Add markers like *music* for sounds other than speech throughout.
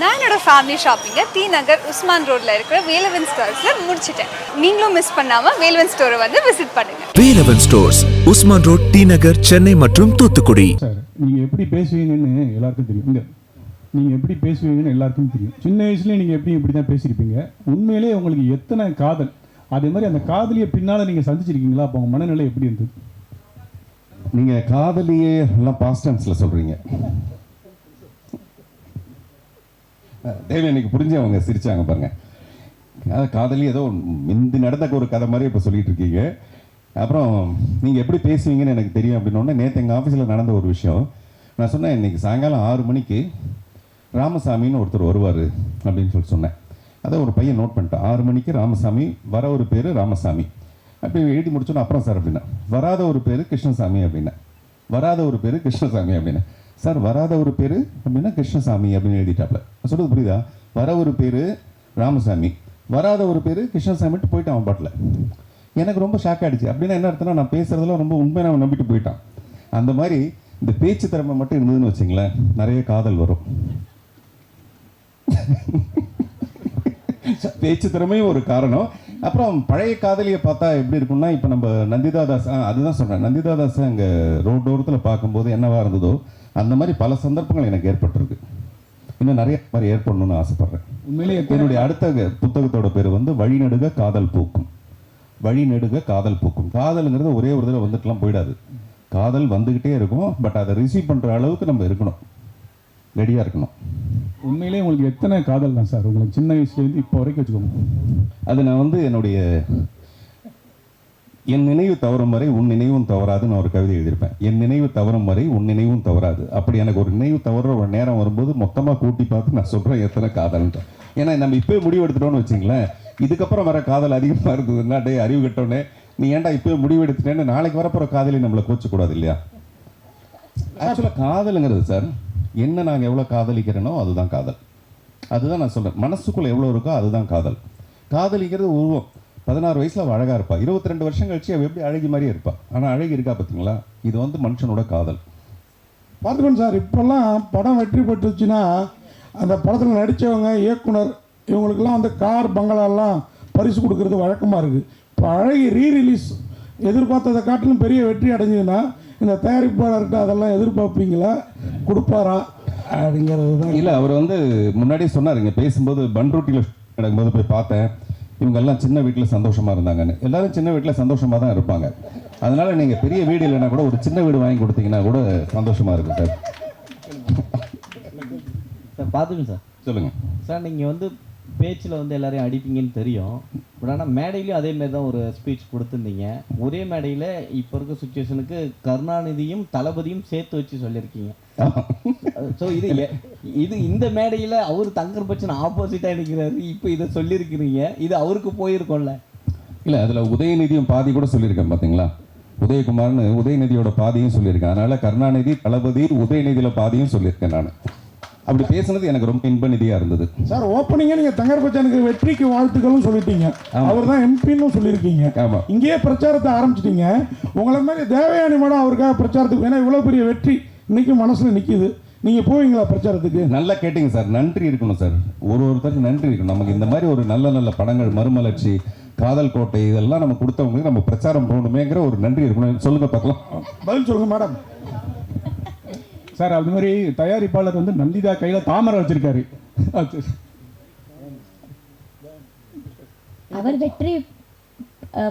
நான் என்னோட ஃபேமிலி ஷாப்பிங்கை டி நகர் உஸ்மான் ரோட்ல இருக்கிற வேலவன் ஸ்டோர்ஸில் முடிச்சிட்டேன். நீங்களும் மிஸ் பண்ணாம வேலவன் ஸ்டோரை வந்து விசிட் பண்ணுங்க. Velavan stores Usman road T Nagar Chennai மற்றும் தூத்துக்குடி. சார் நீங்கள் எப்படி பேசுவீங்கன்னு எல்லாருக்கும் தெரியும். நீங்கள் எப்படி பேசுவீங்கன்னு எல்லாருக்கும் தெரியும். சின்ன வயசுலேயே நீங்கள் எப்படி இப்படி தான் பேசியிருப்பீங்க? உண்மையிலே உங்களுக்கு எத்தனை காதல்? அதே மாதிரி அந்த காதலியை பின்னால் நீங்கள் சந்திச்சிருக்கீங்களா? அப்போ உங்கள் மனநிலை எப்படி இருந்தது? நீங்கள் காதலியே எல்லாம் பாஸ்ட் டென்ஸில் சொல்கிறீங்க தேவி எனக்கு புரிஞ்சு அவங்க சிரிச்சாங்க பாருங்க. அதாவது காதலி ஏதோ முந்தி நடந்த ஒரு கதை மாதிரி இப்போ சொல்லிட்டு இருக்கீங்க. அப்புறம் நீங்கள் எப்படி பேசுவீங்கன்னு எனக்கு தெரியும் அப்படின்னோடனே நேற்று எங்கள் ஆஃபீஸில் நடந்த ஒரு விஷயம். நான் சொன்னேன் இன்னைக்கு சாயங்காலம் ஆறு மணிக்கு ராமசாமின்னு ஒருத்தர் வருவார் அப்படின்னு சொல்லி சொன்னேன். அதை ஒரு பையன் நோட் பண்ணிட்டேன். ஆறு மணிக்கு ராமசாமி வர ஒரு பேர் ராமசாமி. அப்படி எழுதி முடிச்சோன்னா அப்புறம் சார் அப்படின்னா வராத ஒரு பேர் கிருஷ்ணசாமி அப்படின்னா வராத ஒரு பேர் கிருஷ்ணசாமி அப்படின்னா சார் வராத ஒரு பேர் அப்படின்னா கிருஷ்ணசாமி அப்படின்னு எழுதிட்டாப்ல. சொல்கிறது புரியுதா? வர ஒரு பேர் ராமசாமி. வராத ஒரு பேர் கிருஷ்ணசாமிட்டு போயிட்டான் அவன் பாட்டில். எனக்கு ரொம்ப ஷாக் ஆகிடுச்சு அப்படின்னா என்ன அர்த்தம்னா நான் பேசுகிறதுல ரொம்ப உண்மையை அவன் நம்பிட்டு போயிட்டான். அந்த மாதிரி இந்த பேச்சு திறமை மட்டும் இருந்ததுன்னு வச்சுங்களேன் நிறைய காதல் வரும். *laughs* பேச்சு திறமையும் ஒரு காரணம். அப்புறம் பழைய காதலியை பார்த்தா எப்படி இருக்கும்னா இப்போ நம்ம நந்திதா தாஸ் ஆ, அதுதான் சொல்கிறேன் நந்திதா தாஸ் அங்கே ரோட் ஓரத்தில் பார்க்கும்போது என்னவாக இருந்ததோ அந்த மாதிரி பல சந்தர்ப்பங்கள் எனக்கு ஏற்பட்டிருக்கு. இன்னும் நிறைய மாதிரி ஏற்படணும்னு ஆசைப்பட்றேன். உண்மையிலே என்னுடைய அடுத்த புத்தகத்தோட பேர் வந்து வழிநடுக காதல் பூக்கும் வழிநடுக காதல் பூக்கும் காதலுங்கிறது ஒரே ஒரு தடவை வந்துட்டுலாம் போயிடாது. காதல் வந்துக்கிட்டே இருக்கும் பட் அதை ரிசீவ் பண்ணுற அளவுக்கு நம்ம இருக்கணும். ரெடியாக இருக்கணும். உண்மையிலே உங்களுக்கு எத்தனை காதல் தான் சார்? உங்களுக்கு சின்ன வயசுலேருந்து இப்போ வரைக்கும் வச்சுக்கோங்க. அது நான் வந்து என்னுடைய என் நினைவு தவறும் வரை உன் நினைவும் தவறாதுன்னு நான் ஒரு கவிதை எழுதியிருப்பேன். என் நினைவு தவறும் வரை உன் நினைவும் தவறாது. அப்படி எனக்கு ஒரு நினைவு தவற ஒரு நேரம் வரும்போது மொத்தமாக கூட்டி பார்த்து நான் சொல்கிறேன் எத்தனை காதல்ன்ட்டு. ஏன்னா நம்ம இப்போயே முடிவு எடுத்துட்டோம்னு வச்சுங்களேன். இதுக்கப்புறம் வர காதல் அதிகமாக இருந்ததுன்னா டே அறிவு கட்டோன்னே நீ ஏன்டா இப்போயே முடிவு எடுத்துட்டேன்னு நாளைக்கு வரப்போகிற காதலி நம்மளை கோச்சக்கூடாது இல்லையா? ஆக்சுவலாக காதலுங்கிறது சார் என்ன நாங்கள் எவ்வளோ காதலிக்கிறேனோ அதுதான் காதல். அதுதான் நான் சொல்கிறேன் மனசுக்குள்ளே எவ்வளோ இருக்கோ அதுதான் காதல். காதலிக்கிறது உருவம். பதினாறு வயசில் அவள் அழகாக இருப்பா. இருபத்தி ரெண்டு வருஷம் கழிச்சு அவள் எப்படி அழகி மாதிரியே இருப்பா. ஆனால் அழகி இருக்கா பார்த்தீங்களா இது வந்து மனுஷனோட காதல். பார்த்துக்கணும் சார் இப்போல்லாம் படம் வெற்றி பெற்றுச்சுன்னா அந்த படத்தில் நடித்தவங்க இயக்குனர் இவங்களுக்கெல்லாம் அந்த கார் பங்களாலாம் பரிசு கொடுக்கறது வழக்கமாக இருக்குது இப்போ அழகி ரீ ரிலீஸ் எதிர்பார்த்ததை காட்டிலும் பெரிய வெற்றி அடைஞ்சதுன்னா இந்த தயாரிப்பாளர்கிட்ட அதெல்லாம் எதிர்பார்ப்பீங்களா? கொடுப்பாரா? அப்படிங்கிறது தான் இல்லை அவர் வந்து முன்னாடியே சொன்னாருங்க. பேசும்போது பன்ருட்டியில் நடக்கும்போது போய் பார்த்தேன். இவங்க எல்லாம் சின்ன வீட்டில் சந்தோஷமாக இருந்தாங்கன்னு. எல்லாரும் சின்ன வீட்டில் சந்தோஷமாக தான் இருப்பாங்க. அதனால நீங்கள் பெரிய வீடு இல்லைன்னா கூட ஒரு சின்ன வீடு வாங்கி கொடுத்தீங்கன்னா கூட சந்தோஷமாக இருக்கும் சார். சார் பார்த்துக்கோங்க சார். சொல்லுங்கள் சார் நீங்கள் வந்து பேச்சில் வந்து எல்லாரையும் அடிப்பீங்கன்னு தெரியும். பட் ஆனால் மேடையிலையும் அதே மாதிரி தான் ஒரு ஸ்பீச் கொடுத்துருந்தீங்க. ஒரே மேடையில் இப்போ இருக்க சுச்சுவேஷனுக்கு கருணாநிதியும் தளபதியும் சேர்த்து வச்சு சொல்லியிருக்கீங்க. ஸோ இது இது இந்த மேடையில் அவர் தங்கர் பச்சன் ஆப்போசிட்டாக இருக்கிறாரு இப்போ இதை சொல்லியிருக்கிறீங்க. இது அவருக்கு போயிருக்கோம்ல. இல்லை அதில் உதயநிதியும் பாதி கூட சொல்லியிருக்கேன் பார்த்தீங்களா உதயகுமார்னு உதயநிதியோட பாதியும் சொல்லியிருக்கேன் அதனால கருணாநிதி தளபதி உதயநிதியில் பாதியும் சொல்லியிருக்கேன் நான். அப்படி பேசுனது எனக்கு ரொம்ப இன்ப இருந்தது. சார் ஓப்பனிங்கே நீங்கள் தங்கர் பச்சானுக்கு வெற்றிக்கு வாழ்த்துக்களும் சொல்லிட்டீங்க. அவர் தான் எம்பின்னு சொல்லியிருக்கீங்க. ஆமா. இங்கேயே பிரச்சாரத்தை ஆரம்பிச்சிட்டீங்க. உங்களை மாதிரி தேவயானி மேடம் அவருக்காக பிரச்சாரத்துக்கு ஏன்னா இவ்வளோ பெரிய வெற்றி இன்னைக்கும் மனசில் நிற்கிது நீங்கள் போவீங்களா பிரச்சாரத்துக்கு? நல்லா கேட்டீங்க சார். நன்றி இருக்கணும் சார். ஒரு ஒருத்தருக்கு நன்றி இருக்கணும். நமக்கு இந்த மாதிரி ஒரு நல்ல நல்ல படங்கள் மறுமலர்ச்சி காதல் கோட்டை இதெல்லாம் நம்ம கொடுத்தவங்களுக்கு நம்ம பிரச்சாரம் போகணுமேங்கிற ஒரு நன்றி இருக்கணும். சொல்லுங்க பார்க்கலாம். பதில் சொல்லுங்கள் மேடம். சார் அது மாதிரி தயாரிப்பாளர் வந்து நந்திதா கையில் தாமரை வச்சிருக்காரு. அவர் வெற்றி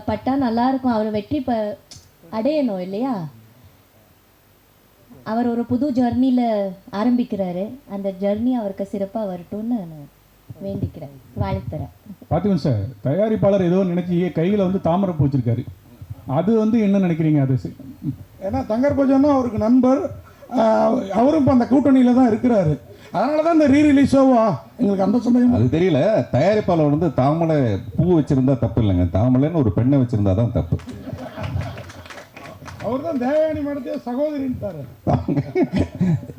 பட்டா நல்லா இருக்கும். அவர் வெற்றி ப அடையணும் இல்லையா? அவர் ஒரு புது ஜர்னியில் ஆரம்பிக்கிறாரு. அந்த ஜர்னி அவருக்கு சிறப்பாக வரட்டும்னு நான் வேண்டிக்கிறேன். வாழ்த்துறேன். பார்த்துக்கோங்க சார் தயாரிப்பாளர் ஏதோ நினைச்சி கையில் வந்து தாமரை பூ வச்சிருக்காரு. அது வந்து என்ன நினைக்கிறீங்க அது? ஏன்னா தங்கர் பச்சான்னா அவருக்கு நண்பர் அவரும் இப்போ அந்த கூட்டணியில் தான் இருக்கிறாரு. அதனால தான் இந்த ரீ ரிலீஸ் ஷோவா எங்களுக்கு அந்த சந்தேகம். அது தெரியல. தயாரிப்பாளர் வந்து தாமரை பூ வச்சிருந்தா தப்பு இல்லைங்க. தாமரைன்னு ஒரு பெண்ணை வச்சிருந்தா தான் தப்பு. அவர் தான் தேவயானி மேடத்தையே சகோதரின்ட்டாரு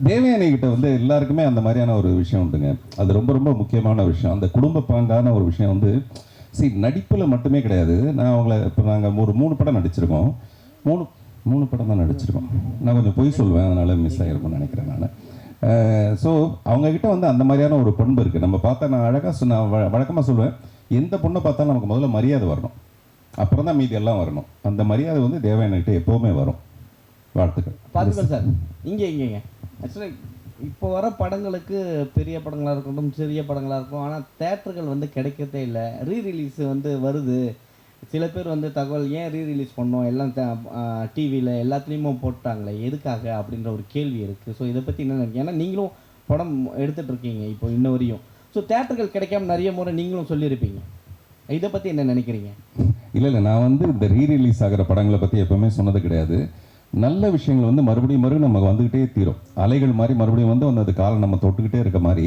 தேவயானி கிட்ட வந்து எல்லாருக்குமே அந்த மாதிரியான ஒரு விஷயம் உண்டுங்க. அது ரொம்ப ரொம்ப முக்கியமான விஷயம். அந்த குடும்ப பாங்கான ஒரு விஷயம் வந்து சரி நடிப்பில் மட்டுமே கிடையாது. நான் அவங்கள இப்போ நாங்கள் ஒரு மூணு படம் நடிச்சிருக்கோம். மூணு மூணு படம் தான் நடிச்சிருக்கோம். நான் கொஞ்சம் பொய் சொல்லுவேன் அதனால மிஸ் ஆகிருக்கும்னு நினைக்கிறேன் நான். ஸோ அவங்கக்கிட்ட வந்து அந்த மாதிரியான ஒரு பண்பு இருக்குது நம்ம பார்த்தா நான் அழகாக சொன்ன நான் வழக்கமாக சொல்லுவேன் எந்த பொண்ணை பார்த்தாலும் நமக்கு முதல்ல மரியாதை வரணும். அப்புறம் தான் மீதி எல்லாம் வரணும். அந்த மரியாதை வந்து தேவையானகிட்ட எப்போவுமே வரும். வாழ்த்துக்கள். பார்த்துக்கோங்க சார். இங்கே இங்கேங்க ஆக்சுவலாக இப்போ வர படங்களுக்கு பெரிய படங்களாக இருக்கட்டும் சிறிய படங்களாக இருக்கும் ஆனால் தேட்டர்கள் வந்து கிடைக்கிறதே இல்லை. ரீ ரிலீஸ் வந்து வருது. சில பேர் வந்து தகவல் ஏன் ரீ ரிலீஸ் பண்ணோம்? எல்லாம் டிவியில் எல்லாத்துலேயுமே போட்டாங்களே எதுக்காக அப்படின்ற ஒரு கேள்வி இருக்குது ஸோ இதை பற்றி என்ன நினைக்கிறீங்க ஏன்னா நீங்களும் படம் எடுத்துகிட்ருக்கீங்க இப்போ இன்ன வரையும். ஸோ தேட்டர்கள் கிடைக்காம நிறைய முறை நீங்களும் சொல்லியிருப்பீங்க. இதை பற்றி என்ன நினைக்கிறீங்க? இல்லை இல்லை. நான் வந்து இந்த ரீ ரிலீஸ் ஆகிற படங்களை பற்றி எப்போவுமே சொன்னது கிடையாது. நல்ல விஷயங்கள் வந்து மறுபடியும் மறுபடியும் நமக்கு வந்துக்கிட்டே தீரும். அலைகள் மாதிரி மறுபடியும் வந்து வந்து அது நம்ம தொட்டுக்கிட்டே இருக்க மாதிரி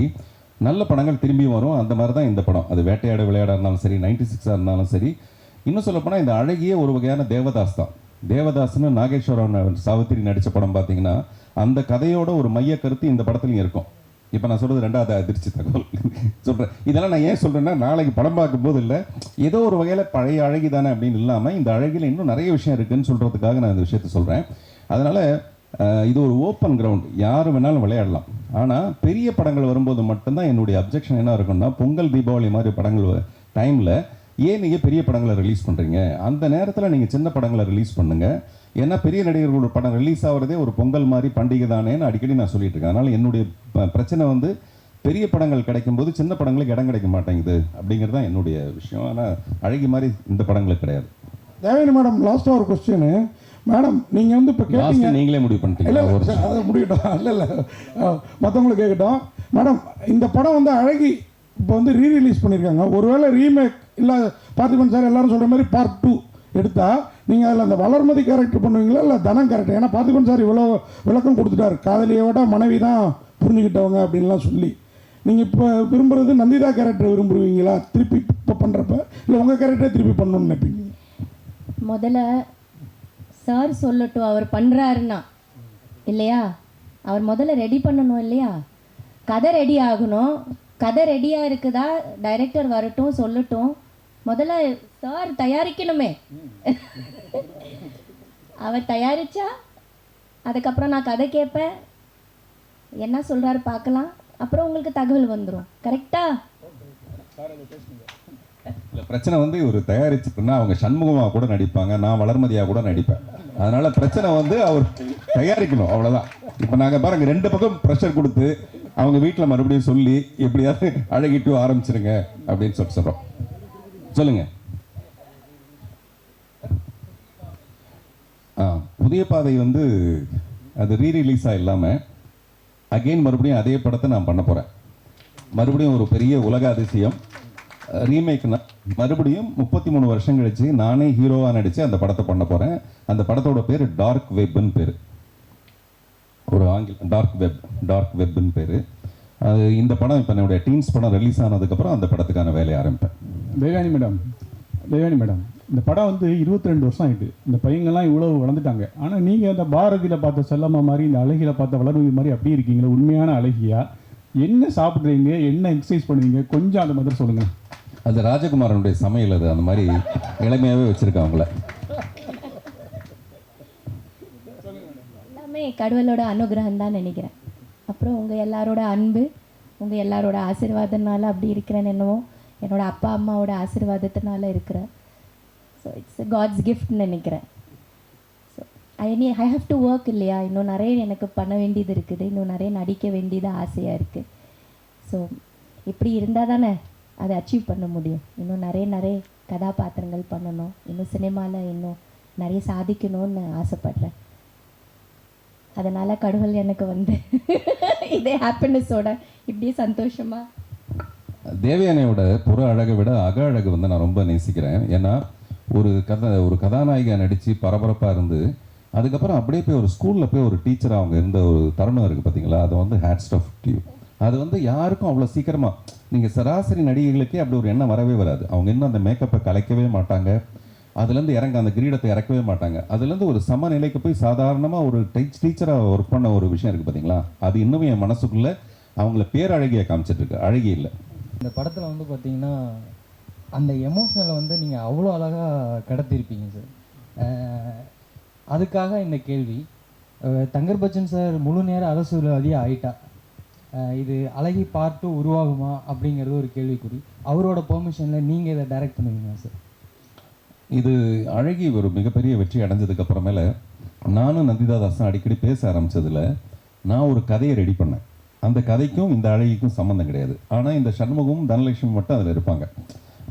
நல்ல படங்கள் திரும்பியும் வரும். அந்த மாதிரி தான் இந்த படம். அது வேட்டையாட விளையாட இருந்தாலும் சரி நைன்டி சிக்ஸாக இருந்தாலும் சரி இன்னும் சொல்லப்போனால் இந்த அழகிய ஒரு வகையான தேவதாஸ் தான். தேவதாஸ்னு நாகேஸ்வரன் சாவித்திரி நடித்த படம் பார்த்தீங்கன்னா அந்த கதையோட ஒரு மைய கருத்து இந்த படத்துலையும் இருக்கும். இப்போ நான் சொல்கிறது ரெண்டாவது அதிர்ச்சி தகவல். *laughs* சொல்கிறேன் இதெல்லாம் நான் ஏன் சொல்கிறேன்னா நாளைக்கு படம் பார்க்கும்போது இல்லை ஏதோ ஒரு வகையில் பழைய அழகி தானே அப்படின்னு இல்லாமல் இந்த அழகியில் இன்னும் நிறைய விஷயம் இருக்குதுன்னு சொல்கிறதுக்காக நான் இந்த விஷயத்த சொல்கிறேன் அதனால் இது ஒரு ஓப்பன் கிரவுண்ட். யார் வேணாலும் விளையாடலாம். ஆனால் பெரிய படங்கள் வரும்போது மட்டும்தான் என்னுடைய அப்ஜெக்ஷன் என்ன இருக்கும்னா பொங்கல் தீபாவளி மாதிரி படங்கள் டைமில் ஏன் நீங்கள் பெரிய படங்களை ரிலீஸ் பண்ணுறீங்க அந்த நேரத்தில் நீங்கள் சின்ன படங்களை ரிலீஸ் பண்ணுங்கள் ஏன்னா பெரிய நடிகர்களோட படம் ரிலீஸ் ஆகிறதே ஒரு பொங்கல் மாதிரி பண்டிகை தானேன்னு அடிக்கடி நான் சொல்லிட்டு இருக்கேன். அதனால் என்னுடைய பிரச்சனை வந்து பெரிய படங்கள் கிடைக்கும்போது சின்ன படங்களுக்கு இடம் கிடைக்க மாட்டேங்குது அப்படிங்கிறது தான் என்னுடைய விஷயம். ஆனால் அழகி மாதிரி இந்த படங்களுக்கு கிடையாது. தேவயானி மேடம். லாஸ்ட்டாக ஒரு கொஸ்டின் மேடம் நீங்கள் வந்து இப்போ கேட்டீங்க நீங்களே முடிவு ஒரு இல்லை அதை முடிக்கட்டும் இல்லை *laughs* இல்லை. மற்றவங்களுக்கு கேட்கட்டும் மேடம் இந்த படம் வந்து அழகி இப்போ வந்து ரீ ரிலீஸ் பண்ணியிருக்காங்க. ஒருவேளை ரீமேக் இல்லை பார்த்திபன் சார் எல்லாரும் சொல்கிற மாதிரி பார்ட் டூ எடுத்தால் நீங்கள் அதில் அந்த வளர்மதி கேரக்டர் பண்ணுவீங்களா இல்லை தனம் கேரக்டர் ஏன்னா பார்த்திபன் சார் இவ்வளோ விளக்கம் கொடுத்துட்டாரு. காதலியை விட மனைவி தான் புரிஞ்சுக்கிட்டவங்க அப்படின்லாம் சொல்லி. நீங்கள் இப்போ விரும்புகிறது நந்திதா கேரக்டர் விரும்புவீங்களா திருப்பி இப்போ பண்ணுறப்ப இல்லை உங்கள் கேரக்டரை திருப்பி பண்ணணும்னு நினைப்பீங்க? முதல்ல சார் சொல்லட்டும் அவர் பண்ணுறாருன்னா இல்லையா? அவர் முதல்ல ரெடி பண்ணணும் இல்லையா? கதை ரெடி ஆகணும். கதை ரெடியாக இருக்குதா? டைரக்டர் வரட்டும் சொல்லட்டும். முதல்ல சார் தயாரிக்கணுமே. அவர் தயாரிச்சா அதுக்கப்புறம் நான் கதை கேட்பேன். என்ன சொல்கிறாரு பார்க்கலாம். அப்புறம் உங்களுக்கு தகவல் வந்துடும் கரெக்டா இல்லை பிரச்சனை வந்து ஒரு தயாரிச்சுட்டுனா அவங்க சண்முகமாக கூட நடிப்பாங்க. நான் வளர்மதியாக கூட நடிப்பேன். அதனால் பிரச்சனை வந்து அவர் தயாரிக்கணும். அவ்வளோதான் இப்போ நாங்கள் பாருங்க ரெண்டு பக்கம் ப்ரெஷர் கொடுத்து அவங்க வீட்டில் மறுபடியும் சொல்லி எப்படியாவது அழகிட்டு ஆரம்பிச்சிருங்க அப்படின்னு சொல்லி சொல்கிறோம் சொல்லுங்கள் ஆ புதிய பாதை வந்து அது ரீ ரிலீஸாக இல்லாமல் அகெயின் மறுபடியும் அதே படத்தை நான் பண்ண போகிறேன் மறுபடியும் ஒரு பெரிய உலக அதிசயம். ரீமேக்னா மறுபடியும் முப்பத்தி மூணு வருஷம் கழிச்சு நானே ஹீரோவாக நடித்து அந்த படத்தை பண்ண போகிறேன் அந்த படத்தோட பேர் டார்க் வெப்புன்னு பேர். ஒரு ஆங்கில டார்க் வெப் டார்க் வெப்னு பேர். அது இந்த படம் இப்போ என்னுடைய டீன்ஸ் படம் ரிலீஸ் ஆனதுக்கப்புறம் அந்த படத்துக்கான வேலையை ஆரம்பிப்பேன். தேவானி மேடம் தேவானி மேடம் இந்த படம் வந்து 22 ரெண்டு வருஷம் ஆயிட்டு இந்த பையங்கள்லாம் இவ்வளவு வளர்ந்துட்டாங்க. ஆனால் நீங்கள் அந்த பாரதியில் பார்த்த செல்லம்மா மாதிரி இந்த அழகியில் பார்த்த வளர்மதி மாதிரி அப்படி இருக்கீங்களா? உண்மையான அழகியா? என்ன சாப்பிட்றீங்க? என்ன எக்ஸசைஸ் பண்ணுவீங்க? கொஞ்சம் அந்த மாதிரி சொல்லுங்கள் அது ராஜகுமாரனுடைய சமையல் அது அந்த மாதிரி இளமையாகவே வச்சுருக்கேன் எல்லாமே கடவுளோட அனுகிரகம் தான் நினைக்கிறேன். அப்புறம் உங்கள் எல்லாரோட அன்பு உங்கள் எல்லாரோட ஆசீர்வாதத்தினால அப்படி இருக்கிறேன்னு என்னவோ என்னோட அப்பா அம்மாவோட ஆசீர்வாதத்தினால இருக்கிறேன். ஸோ இட்ஸ் காட்ஸ் கிஃப்ட்னு நினைக்கிறேன். ஸோ ஐ நீ ஐ ஹாவ் டு ஒர்க் இல்லையா? இன்னும் நிறைய எனக்கு பண்ண வேண்டியது இருக்குது. இன்னும் நிறைய நடிக்க வேண்டியது ஆசையாக இருக்குது ஸோ இப்படி இருந்தால் தானே அதை அச்சீவ் பண்ண முடியும். இன்னும் நிறைய நிறைய கதாபாத்திரங்கள் பண்ணணும். இன்னும் சினிமாவில் இன்னும் நிறைய சாதிக்கணும்னு ஆசைப்படுறேன். அதனால் கடவுள் எனக்கு வந்து இதே ஹாப்பினஸோட இப்படியே சந்தோஷமாக தேவயானையோட புற அழகை விட அக அழகு வந்து நான் ரொம்ப நேசிக்கிறேன். ஏன்னா ஒரு கதை ஒரு கதாநாயகா நடித்து பரபரப்பாக இருந்து அதுக்கப்புறம் அப்படியே போய் ஒரு ஸ்கூலில் போய் ஒரு டீச்சர் அவங்க இருந்த ஒரு தருணம் இருக்குது பார்த்தீங்களா அது வந்து ஹேட் ஆஃப் டியூ அது வந்து யாருக்கும் அவ்வளோ சீக்கிரமாக நீங்கள் சராசரி நடிகைகளுக்கே அப்படி ஒரு எண்ணம் வரவே வராது. அவங்க இன்னும் அந்த மேக்கப்பை கலைக்கவே மாட்டாங்க. அதுலேருந்து இறங்க அந்த கிரீடத்தை இறக்கவே மாட்டாங்க. அதுலேருந்து ஒரு சமநிலைக்கு போய் சாதாரணமாக ஒரு டீச் டீச்சராக ஒர்க் பண்ண ஒரு விஷயம் இருக்குது பார்த்தீங்களா அது இன்னும் என் மனசுக்குள்ளே அவங்கள பேரழகியை காமிச்சிட்ருக்கு. அழகி இல்லை. இந்த படத்தில் வந்து பார்த்தீங்கன்னா அந்த எமோஷனலை வந்து நீங்கள் அவ்வளோ அழகாக கடத்திருப்பீங்க சார். அதுக்காக இந்த கேள்வி. தங்கர்பச்சன் தங்கர் பச்சன் சார் முழு நேர அரசியல்வாதியாக ஆயிட்டா? இது அழகி பார்ட்டு உருவாகுமா அப்படிங்கிறது ஒரு கேள்விக்குறி. அவரோட பெர்மிஷனில் நீங்கள் இதை டைரக்ட் பண்ணுவீங்களா சார்? இது அழகி ஒரு மிகப்பெரிய வெற்றி அடைஞ்சதுக்கு அப்புறமேல நானும் நந்திதா அடிக்கடி பேச ஆரம்பிச்சதுல நான் ஒரு கதையை ரெடி பண்ணேன். அந்த கதைக்கும் இந்த அழகிக்கும் சம்மந்தம் கிடையாது. ஆனால் இந்த சண்முகமும் தனலட்சுமி மட்டும் அதில் இருப்பாங்க.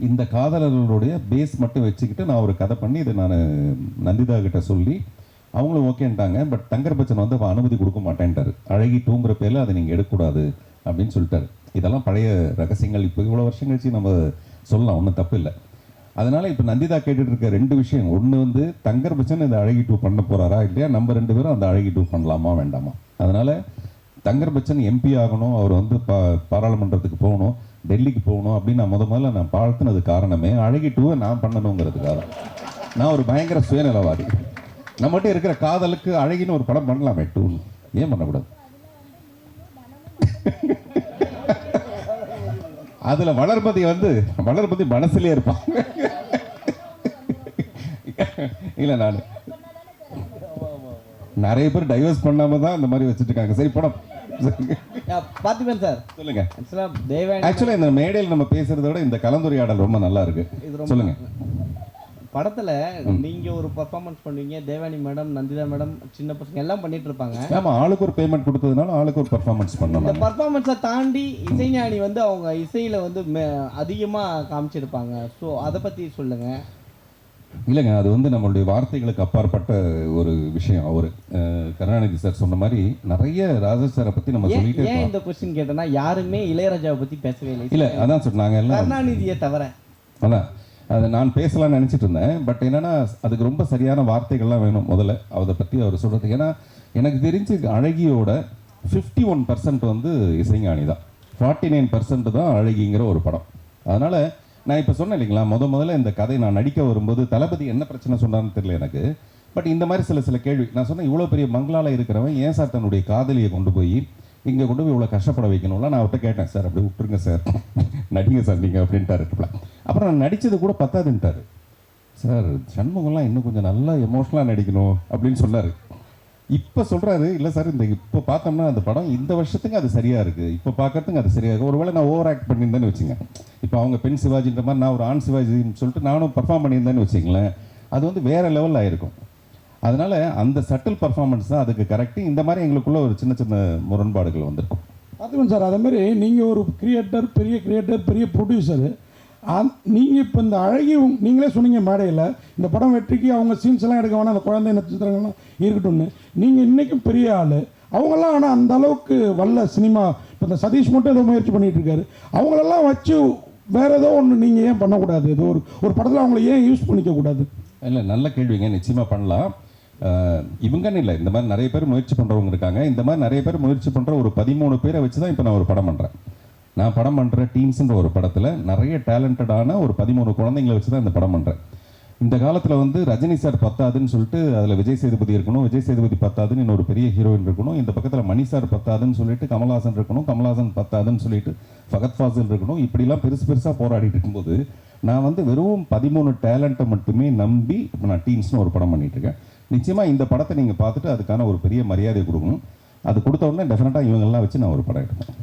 இந்த காதலர்களுடைய பேஸ் மட்டும் வச்சுக்கிட்டு நான் ஒரு கதை பண்ணி இதை நான் நந்திதா கிட்ட சொல்லி அவங்களும் ஓகேன்ட்டாங்க பட் தங்கர் பச்சன் வந்து அனுமதி கொடுக்க மாட்டேன்ட்டாரு. அழகி தூங்குற பேரில் அதை நீங்கள் எடுக்கக்கூடாது அப்படின்னு சொல்லிட்டாரு. இதெல்லாம் பழைய ரகசியங்கள். இப்போ இவ்வளோ வருஷம் கழிச்சு நம்ம சொல்லலாம். ஒன்றும் தப்பு இல்லை. அதனால இப்போ நந்திதா கேட்டுட்டு இருக்க ரெண்டு விஷயம். ஒன்று வந்து தங்கர் பச்சன் இந்த அழகி டூ பண்ண போறாரா இல்லையா? நம்ம ரெண்டு பேரும் அந்த அழகி டூ பண்ணலாமா வேண்டாமா? அதனால தங்கர் பச்சன் எம்பி ஆகணும் அவர் வந்து பா பாராளுமன்றத்துக்கு போகணும் டெல்லிக்கு போகணும் அப்படின்னு நான் முத முதல்ல நான் பார்த்துனது காரணமே அழகி டூவை நான் பண்ணணுங்கிறதுக்காக. நான் ஒரு பயங்கர சுயநலவாதி. நம்மகிட்ட இருக்கிற காதலுக்கு அழகின்னு ஒரு படம் பண்ணலாமே டூ ஏன் பண்ணக்கூடாது? அதுல வளர்மதி வந்து வளர்மதி மனசுலயே இருப்பாங்க இல்ல நான். நிறைய பேர் டைவர்ஸ் பண்ணாம தான் இந்த மாதிரி வச்சுட்டு இருக்காங்க. சரி படம் பார்த்துப்பேன் சார். சொல்லுங்க. ஆக்சுவலாக இந்த மேடையில் நம்ம பேசுறதை விட இந்த கலந்துரையாடல் ரொம்ப நல்லா இருக்கு. சொல்லுங்க. படத்துல நீங்க ஒரு பர்ஃபார்மன்ஸ் பண்ணுவீங்க தேவானி மேடம் நந்திதா மேடம் சின்ன பசங்க எல்லாம் பண்ணிட்டு இருப்பாங்க. ஆமா ஆளுக்கு ஒரு பேமெண்ட் கொடுத்ததுனால ஆளுக்கு ஒரு பெர்ஃபார்மன்ஸ் இந்த பண்ணணும் பர்ஃபார்மன்ஸை தாண்டி இசைஞானி வந்து அவங்க இசையில வந்து அதிகமா காமிச்சிருப்பாங்க. ஸோ அதை பத்தி சொல்லுங்க. இல்லைங்க அது வந்து நம்மளுடைய வார்த்தைகளுக்கு அப்பாற்பட்ட ஒரு விஷயம். அவர் கருணாநிதி சார் சொன்ன மாதிரி நிறைய ராஜா சாரை பத்தி நம்ம சொல்லிட்டே ஏன் இந்த கொஸ்டின் கேட்டேன்னா யாருமே இளையராஜாவை பத்தி பேசவே இல்லை. இல்ல அதான் சொன்னாங்க எல்லாம் கருணாநிதியை தவிர. அதான். அது நான் பேசலாம்னு நினச்சிட்டு இருந்தேன். பட் என்னென்னா அதுக்கு ரொம்ப சரியான வார்த்தைகள்லாம் வேணும் முதல்ல. அதை பற்றி அவர் சொல்கிறது ஏன்னா எனக்கு தெரிஞ்சு அழகியோட ஃபிஃப்டி ஒன் பர்சன்ட் வந்து இசைஞானி தான். ஃபார்ட்டி நைன் பர்சன்ட் தான் அழகிங்கிற ஒரு படம். அதனால் நான் இப்போ சொன்னேன் இல்லைங்களா முத முதல்ல இந்த கதை நான் நடிக்க வரும்போது தளபதி என்ன பிரச்சனை சொன்னான்னு தெரியல எனக்கு. பட் இந்த மாதிரி சில சில கேள்வி. நான் சொன்னேன் இவ்வளோ பெரிய பங்களால இருக்கிறவன் ஏன் சார் தன்னுடைய காதலியை கொண்டு போய் இங்கே கொண்டு போய் இவ்வளோ கஷ்டப்பட வைக்கணும்லாம்? நான் அவர்கிட்ட கேட்டேன் சார் அப்படி விட்டுருங்க சார். நடிங்க சார் நீங்கள் அப்படின்ட்டாரு. அப்புறம் நான் நடித்தது கூட பத்தாதுன்ட்டாரு. சார் சண்முகம்லாம் இன்னும் கொஞ்சம் நல்லா எமோஷ்னலாக நடிக்கணும் அப்படின்னு சொன்னார். இப்போ சொல்கிறாரு இல்லை சார் இந்த இப்போ பார்த்தோம்னா அந்த படம் இந்த வருஷத்துக்கு அது சரியாக இருக்குது இப்போ பார்க்கறதுக்கு அது சரியாக இருக்குது ஒருவேளை நான் ஓவர் ஆக்ட் பண்ணியிருந்தேன்னு வச்சுங்க. இப்போ அவங்க பெண் சிவாஜின்ற மாதிரி நான் ஒரு ஆண் சிவாஜின்னு சொல்லிட்டு நானும் பர்ஃபார்ம் பண்ணியிருந்தேன்னு வச்சுங்களேன். அது வந்து வேறு லெவலில் ஆயிருக்கும். அதனால் அந்த சட்டில் பர்ஃபார்மன்ஸ் தான் அதுக்கு கரெக்டு இந்த மாதிரி எங்களுக்குள்ள ஒரு சின்ன சின்ன முரண்பாடுகள் வந்திருக்கும். பார்த்துக்கோங்க சார் அதே மாதிரி நீங்கள் ஒரு கிரியேட்டர் பெரிய கிரியேட்டர் பெரிய ப்ரொடியூசரு நீங்கள் இப்போ இந்த அழகி நீங்களே சொன்னீங்க மேடையில் இந்த படம் வெற்றிக்கு அவங்க சீன்ஸ் எல்லாம் எடுக்க வேணாம் அந்த குழந்தை நட்சத்திரங்கள்லாம் இருக்கட்டும்னு. நீங்கள் இன்றைக்கும் பெரிய ஆள். அவங்கெல்லாம் ஆனால் அந்த அளவுக்கு வல்ல சினிமா இப்போ இந்த சதீஷ் மட்டும் ஏதோ முயற்சி பண்ணிகிட்டு இருக்காரு அவங்களெல்லாம் வச்சு வேறு ஏதோ ஒன்று நீங்கள் ஏன் பண்ணக்கூடாது? ஏதோ ஒரு ஒரு படத்தில் அவங்கள ஏன் யூஸ் பண்ணிக்கக்கூடாது இல்லை நல்ல கேள்விங்க நிச்சயமாக பண்ணலாம். இவங்கன்னு இல்லை இந்த மாதிரி நிறைய பேர் முயற்சி பண்ணுறவங்க இருக்காங்க. இந்த மாதிரி நிறைய பேர் முயற்சி பண்ணுற ஒரு பதிமூணு பேரை வச்சு தான் இப்போ நான் ஒரு படம் பண்ணுறேன் நான் படம் பண்ணுற டீம்ஸுன்ற ஒரு படத்தில் நிறைய டேலண்டடான ஒரு பதிமூணு குழந்தைங்களை வச்சு தான் இந்த படம் பண்ணுறேன் இந்த காலத்தில் வந்து ரஜினி சார் பத்தாதுன்னு சொல்லிட்டு அதில் விஜய் சேதுபதி இருக்கணும் விஜய் சேதுபதி பத்தாதுன்னு இன்னொரு பெரிய ஹீரோயின் இருக்கணும் இந்த பக்கத்தில் மணி சார் பத்தாதுன்னு சொல்லிட்டு கமல்ஹாசன் இருக்கணும் கமல்ஹாசன் பத்தாதுன்னு சொல்லிட்டு ஃபகத் ஃபாசில் இருக்கணும் இப்படிலாம் பெருசு பெருசாக போராடிட்டு இருக்கும்போது நான் வந்து வெறும் பதிமூணு டேலண்ட்டை மட்டுமே நம்பி இப்போ நான் டீம்ஸ்னு ஒரு படம் பண்ணிட்டு இருக்கேன். நிச்சயமாக இந்த படத்தை நீங்கள் பார்த்துட்டு அதுக்கான ஒரு பெரிய மரியாதை கொடுக்கணும். அது கொடுத்த உடனே டெஃபினட்டாக இவங்கெல்லாம் வச்சு நான் ஒரு படம் எடுப்பேன்.